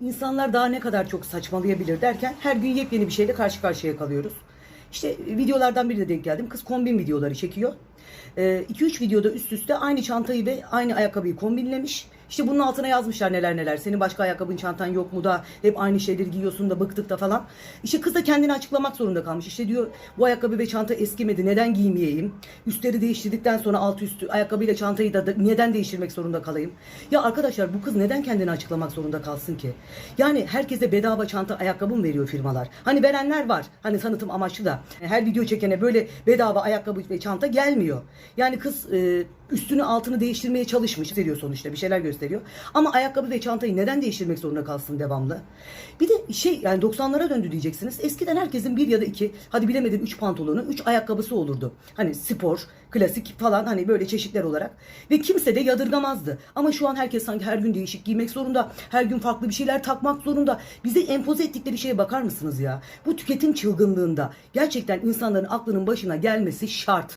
İnsanlar daha ne kadar çok saçmalayabilir derken her gün yepyeni bir şeyle karşı karşıya kalıyoruz. İşte videolardan birine denk geldim. Kız kombin videoları çekiyor. 2-3 videoda üst üste aynı çantayı ve aynı ayakkabıyı kombinlemiş. İşte bunun altına yazmışlar neler neler. Senin başka ayakkabın çantan yok mu da hep aynı şeyleri giyiyorsun da bıktık da falan. İşte kız da kendini açıklamak zorunda kalmış. İşte diyor bu ayakkabı ve çanta eskimedi neden giymeyeyim? Üstleri değiştirdikten sonra alt üstü ayakkabıyla çantayı da, neden değiştirmek zorunda kalayım? Ya arkadaşlar bu kız neden kendini açıklamak zorunda kalsın ki? Yani herkese bedava çanta ayakkabı mı veriyor firmalar? Hani verenler var. Hani tanıtım amaçlı da. Her video çekene böyle bedava ayakkabı ve çanta gelmiyor. Yani kız e, üstünü altını değiştirmeye çalışmış. Gösteriyor sonuçta bir şeyler gösteriyor. Ama ayakkabı ve çantayı neden değiştirmek zorunda kalsın devamlı? Bir de şey yani 90'lara döndü diyeceksiniz. Eskiden herkesin bir ya da iki hadi bilemedim üç pantolonu, üç ayakkabısı olurdu. Hani spor, klasik falan hani böyle çeşitler olarak. Ve kimse de yadırgamazdı. Ama şu an herkes sanki her gün değişik giymek zorunda. Her gün farklı bir şeyler takmak zorunda. Bize empoze ettikleri şeye bakar mısınız ya? Bu tüketim çılgınlığında gerçekten insanların aklının başına gelmesi şart.